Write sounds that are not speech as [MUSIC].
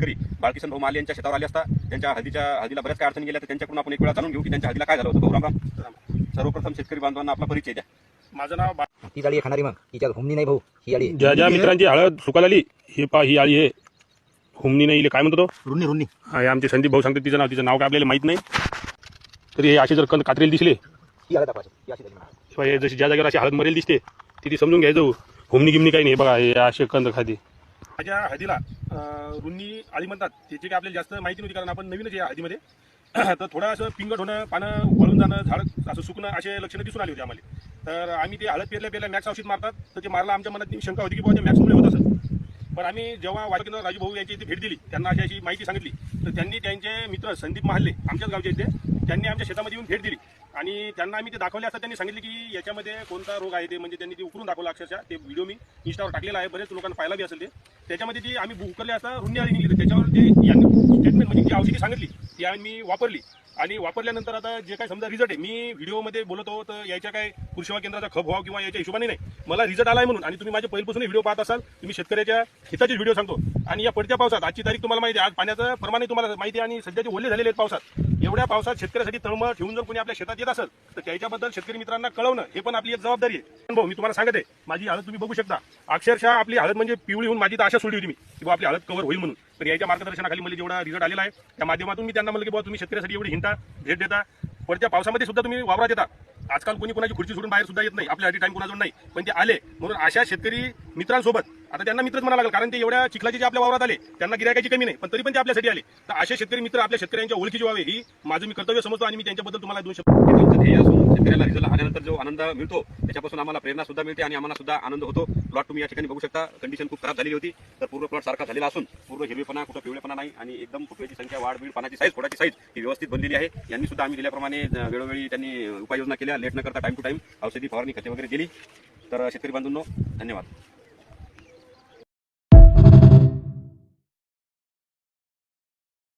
शेतकरी बाळकिशन भाऊ माले यांच्या शेतावर आले असता त्यांच्या हळदीच्या हळदीला बऱ्याच काय अडचणी गेल्या तर त्यांच्याकडून आपण एक वेळा जाणून घेऊ की त्यांच्या हळदीला काय झालं होतं. भाऊ रामराम सर्वप्रथम शेतकरी बांधवांना आपला परिचय द्या. माझं नाव बा- ती जाळी खाणारी मग. तिच्यात हुमणी नाही भाऊ ही आली ज्या ज्या मित्रांची हळद सुकायला आली हे पा ही आळी आहे. हुमणी नाही इले काय म्हणतो तो? रुन्नी रुन्नी. हा, हे आमचे संदीप भाऊ सांगते तिचं नाव तिचं नाव काय आपल्याला माहीत नाही. तरी हे असे जर कंद कात्रेल दिसले ही आलं दाखवायची ही अशी झाली. किंवा हे जशी ज्या जागेवर अशी हळद मरेल दिसते तिथे समजून घ्यायचं. हुमणी गिमणी काही नाही बघा हे असे कंद खाते. माझ्या हळदीला रुंदी रुन्नी आळी म्हणतात. त्याची काय आपल्याला जास्त माहिती नव्हती कारण आपण नवीनच या हळदीमध्ये [CLEARS THROAT] तर थोडं असं पिंगट होणं पानं वळून जाणं झाड असं सुकणं असे लक्षणं दिसून आली होती आम्हाला. तर आम्ही ते हळद पेरल्या पेरल्या मॅक्स औषध मारतात. तर ते मारला आमच्या मनात शंका होती की बाबा ते मॅक्समुळे होत असेल. पण आम्ही जेव्हा वाटकेंद्र राजूभाऊ यांची इथे भेट दिली त्यांना अशी अशी माहिती सांगितली. तर त्यांनी त्यांचे मित्र संदीप महाल्ले आमच्याच गावचे इथे त्यांनी आमच्या शेतामध्ये येऊन भेट दिली. आणि त्यांना आम्ही ते दाखवले असता त्यांनी सांगितले की याच्यामध्ये कोणता रोग आहे ते म्हणजे त्यांनी ते उकरून दाखवलं अक्षरशः. ते व्हिडिओ मी इंस्टावर टाकलेला आहे. बरेच लोकांना पाहिला बी असेल ते. त्याच्यामध्ये ती आम्ही उकरले असता रुंदी आली निघली त्याच्यावर जे यांनी स्टेटमेंट म्हणजे जी औषधी सांगितली ती आम्ही वापरली. आणि वापरल्यानंतर आता जे काय समजा रिझल्ट आहे मी व्हिडिओमध्ये बोलत तर याच्या काय कृषी केंद्राचा खप व्हावा किंवा याच्या हिशोबाने नाही. मला रिझल्ट आलाय म्हणून आणि तुम्ही माझ्या पहिल्यापासून व्हिडिओ पाहत असाल तुम्ही शेतकऱ्याच्या हिताचे व्हिडिओ सांगतो. आणि या पडत्या पावसात आजची तारीख तुम्हाला माहिती आहे आज पाण्याचं प्रमाणे तुम्हाला माहिती आहे आणि सध्याचे ओले झालेले आहेत पावसात. एवढ्या पावसात शेतकऱ्यासाठी तळमळ ठेवून जर कोणी आपल्या शेतात येत असेल तर त्याच्याबद्दल शेतकरी मित्रांना कळवणं हे पण आपली एक जबाबदारी आहे. भाऊ मी तुम्हाला सांगत आहे माझी हळद तुम्ही बघू शकता. अक्षरशः आपली हळद म्हणजे पिवळी होऊन माझी तर आशा सोडली होती मी की बुवा आपली हळद कव्हर होईल म्हणून. तर याच्या मार्गदर्शनाखाली मला जेवढा रिझल्ट आलेला आहे त्या माध्यमातून मी त्यांना म्हणलं की बाबा तुम्ही शेतकऱ्यासाठी एवढी हिंता भेट देता. वरच्या पावसामध्ये सुद्धा तुम्ही वावरात येता. आजकाल कोणी कोणाची खुर्ची सोडून बाहेर सुद्धा येत नाही. आपल्यासाठी टाइम कोणाजवळ नाही. पण ते आले. म्हणून अशा शेतकरी मित्रांसोबत आता त्यांना मित्रच म्हणा लागेल कारण ते एवढ्या चिखलाचे जे आपल्या वावरात आले त्यांना गिरायकाची कमी नाही. पण तरी पण ते आपल्यासाठी आले. तर असे शेतकरी मित्र आपल्या शेतकऱ्यांच्या ओळखीचे व्हावे ही माझं मी कर्तव्य समजतो आणि मी त्यांच्याबद्दल तुम्हाला दोन शब्द शेतकऱ्याला आल्यानंतर जो आनंद मिळतो त्याच्यापासून आम्हाला प्रेरणा सुद्धा मिळते आणि आम्हाला सुद्धा आनंद होतो. प्लॉट तुम्ही या ठिकाणी बघू शकता. कंडिशन खूप खराब झालेली होती. तर पूर्ण प्लॉट सारखा झालेला असून पूर्ण हिरवेपणा कुठं पिवळेपणा नाही आणि एकदम फुटव्याची संख्या वाढ बीड पानाची साईज खोडाची साईज ही व्यवस्थित बनलेली आहे. यांनी सुद्धा आम्ही दिल्याप्रमाणे वेळोवेळी त्यांनी उपाययोजना केल्या. लेट न करता टाईम टू टाईम औषधी फवारणी खते वगैरे दिली. तर शेतकरी बांधूंनो धन्यवाद.